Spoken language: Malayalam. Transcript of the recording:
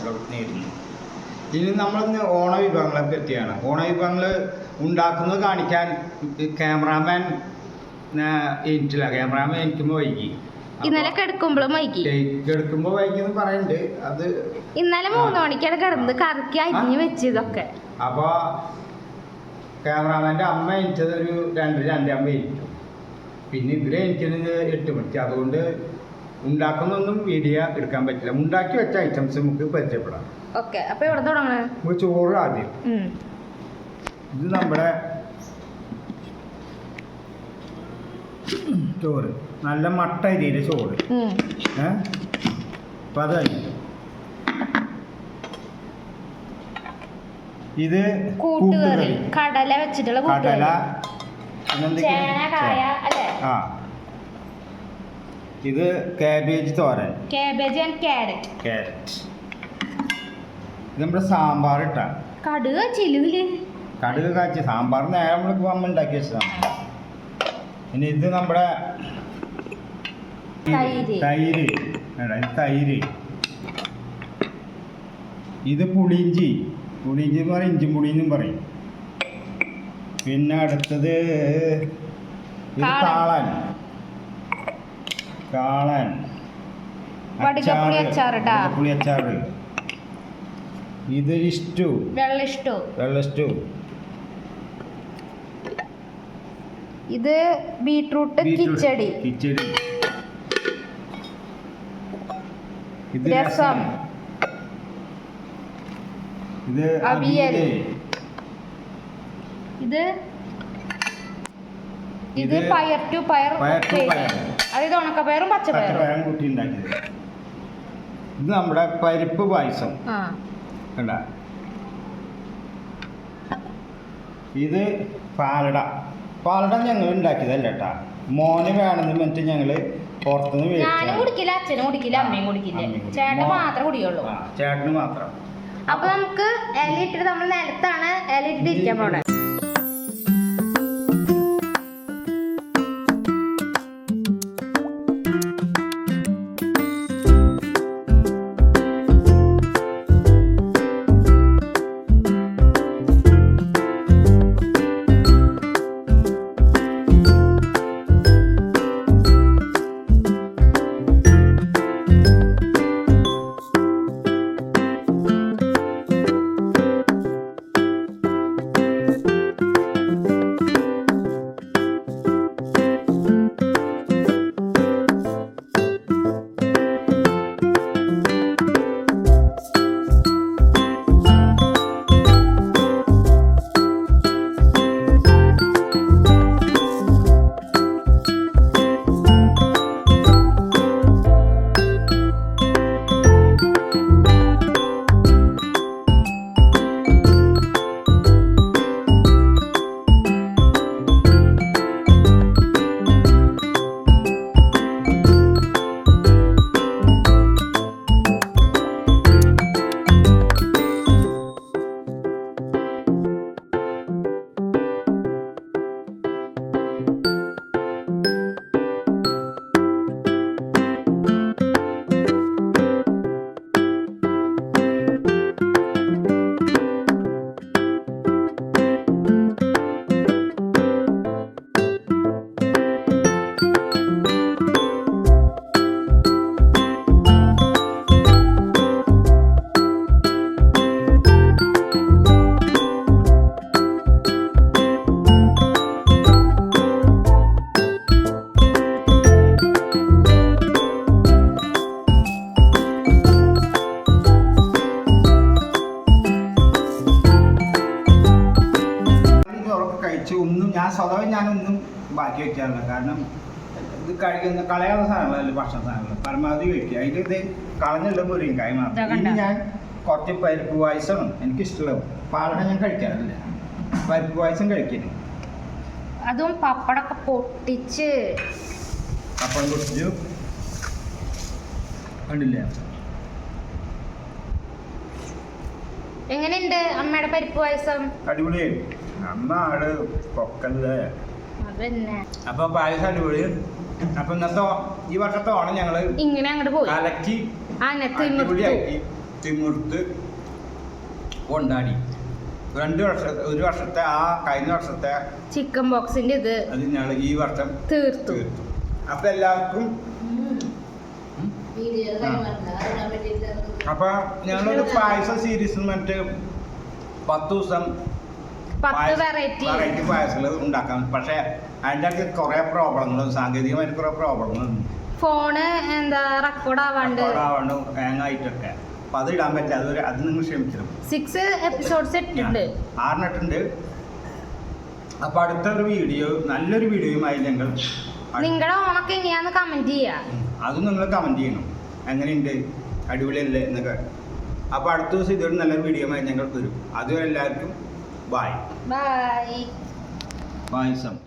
ആശംസകൾ നേരുന്നു ഇനി നമ്മളിന്ന് ഓണ വിഭവങ്ങളെ പറ്റിയാണ് ഓണ വിഭവങ്ങൾ ഉണ്ടാക്കുന്നത് കാണിക്കാൻ ക്യാമറാമാൻ എനിക്കില്ല ക്യാമറാമാൻ എനിക്കുമ്പോൾ വൈകി. ഇന്നലെ കിടക്കുമ്പോഴും വൈകി. കിടക്കുമ്പോ വൈകി എന്ന് പറയുന്നുണ്ട് അത് ഇന്നലെ മൂന്ന് മണിക്കാണ് കിടന്നത് കറക്കി അരിഞ്ഞ് വെച്ച് ഇതൊക്കെ അപ്പോൾ ക്യാമറാമാന്റെ അമ്മ എനിച്ചത് ഒരു രണ്ട് രണ്ടാം എനിക്കും പിന്നെ ഇവരെ എനിക്കുന്നത് എട്ട് മണിക്ക്. അതുകൊണ്ട് ഉണ്ടാക്കുന്നൊന്നും വീഡിയോ എടുക്കാൻ പറ്റില്ല. ഉണ്ടാക്കി വെച്ച ഐറ്റംസ് നമുക്ക് പരിചയപ്പെടാം. ഓക്കെ അപ്പൊ എവിടെ തുടങ്ങണേ? നമുക്ക് ചോറ് ആദ്യം. ഇത് നമ്മുടെ ചോറ്. നല്ല മട്ട അരിയുടെ ചോറ്. ഏ? അപ്പം അത് കഴിഞ്ഞു ഇത് കൂട്ടുകറി. കടല വെച്ചിട്ടുള്ള കടല. ആ. ഇത് കാബേജ് തോരൻ. കാബേജ് ആൻഡ് കാരറ്റ് കാരറ്റ് ഇത് നമ്മുടെ സാമ്പാർ ഇട്ടാ. കടുക് ചിലുവിൽ കടുക് കാച്ചി. സാമ്പാർ നേരെ നമ്മൾ അമ്മ ഉണ്ടാക്കി വെച്ചതാണ്. ഇനി ഇത് നമ്മുടെ തൈര്. തൈര്. ഇത് തൈര്. ഇത് പുളിയിഞ്ചി പുളിയിഞ്ചി എന്ന് പറയും ഇഞ്ചി പുളി എന്നും പറയും. പിന്നെ അടുത്തത് ഇത് കാളൻ. കാളൻ വടുകപ്പുളി ട്ടാ. വടുകപ്പുളി അച്ചാറ് ഇത് ഇഷ്ടു വെള്ള വെള്ളിഷ്ടു വെള്ള സ്റ്റൂ ഇത് ബീട്രൂട്ട് കിച്ചടി കിച്ചടി ഇത് രസം. രസം ഇത് അവിയൽ. ഇത് ഇത് ഇത് പയർ ടു പയർ പയർ ടു ഉപ്പേരി. പയർ. അതായത് ഉണക്കപ്പയറും പച്ചപ്പയറും. പച്ചപ്പഴം കൂട്ടി ഉണ്ടാക്കിയത്. ഇത് നമ്മുടെ പരിപ്പ് പായസം. ആ. കണ്ട? ഇത് പാലട. പാലട ഞങ്ങൾ ഉണ്ടാക്കിയതല്ല കേട്ടാ. മോന് വേണമെന്ന് പറഞ്ഞിട്ട് ഞങ്ങൾ പുറത്തുനിന്ന് ഞാനും മേടിച്ചതാണ്. കുടിക്കില്ല അച്ഛനും കുടിക്കില്ല അമ്മയും കുടിക്കില്ല. അമ്മയും കുടിക്കില്ല. ചേട്ടൻ മോ- മാത്രമേ കുടിക്കുള്ളൂ ആ, ചേട്ടന് മാത്രം. അപ്പൊ നമുക്ക് ഇലയിട്ടിട്ട് നമ്മൾ നിലത്താണ് ഇലയിട്ടിട്ട് ഇരിക്കാൻ പോണേ. സ്വതവേ ഞാനൊന്നും ബാക്കി വെക്കാറില്ല. കാരണം ഇത് കഴിക്കുന്ന കളയാത്ത സാധനങ്ങളല്ല ഭക്ഷണ സാധനങ്ങൾ? പരമാവധി വെക്കുക. അതിന്റെ ഇത് കളഞ്ഞുള്ള മുരിയും മാത്രം ഇനി ഞാൻ കുറച്ച് പരിപ്പ് പായസം എനിക്കിഷ്ടമുള്ള പാലട ഞാൻ കഴിക്കാറില്ല. പരിപ്പ് പായസം കഴിക്കരുത് അതും പപ്പടൊക്കെ പൊട്ടിച്ച് പപ്പടം പൊട്ടിച്ചു. കണ്ടില്ല? എങ്ങനെയുണ്ട് അമ്മയുടെ പരിപ്പ് പായസം? അടിപൊളി അമ്മ ആട് പൊക്കല്ലേ? അതന്നെ. അപ്പൊ പായസം അടിപൊളി. അപ്പൊ ഇന്നത്തെ ഈ വർഷത്തെ ഓണം ഞങ്ങൾ ഇങ്ങനെ അങ്ങോട്ട് പോയി. കലക്കി അടിപൊളിയാക്കി തിമിർത്ത് കൊണ്ടാടി. രണ്ട് വർഷത്തെ ഒരു വർഷത്തെ ആ കഴിഞ്ഞ വർഷത്തെ ചിക്കൻ ബോക്സിന്റെ ഇത് അത് ഞങ്ങൾ ഈ വർഷം തീർത്തു. തീർത്തു. അപ്പൊ എല്ലാവർക്കും അപ്പൊ ഞങ്ങളൊരു പായസ സീരീസ് മറ്റേ പത്ത് ദിവസം വെറൈറ്റി പായസങ്ങൾ ഉണ്ടാക്കാം. പക്ഷെ അതിന്റെ അകത്ത് കുറെ പ്രോബ്ലങ്ങളും സാങ്കേതികമായിട്ട് കുറെ പ്രോബ്ലങ്ങളും ഫോണ് എന്താ റെക്കോർഡ് ആവാണ്ട്. ആവാണ്ട് ഹാങ് ആയിട്ടൊക്കെ. അപ്പൊ അത് ഇടാൻ പറ്റില്ല. അതൊരു അത് നിങ്ങൾ ക്ഷമിച്ചിരും സിക്സ് എപ്പിസോഡ്സ് ഇട്ടിട്ടുണ്ട്. ആറിനെട്ടുണ്ട്. അപ്പൊ അടുത്തൊരു വീഡിയോ നല്ലൊരു വീഡിയോയുമായി ഞങ്ങൾ നിങ്ങളുടെ ഓണൊക്കെ എങ്ങനെയാന്ന് കമന്റ് ചെയ്യാ. അതും നിങ്ങൾ കമന്റ് ചെയ്യണം. എങ്ങനെയുണ്ട്? അടിപൊളിയല്ലേ എന്നൊക്കെ. അപ്പൊ അടുത്ത ദിവസം ഇതൊരു നല്ലൊരു വീഡിയോയുമായി ഞങ്ങൾ വരും. അതുവരെ എല്ലാവർക്കും బాయ్ బాయ్ బాయ్ సమ్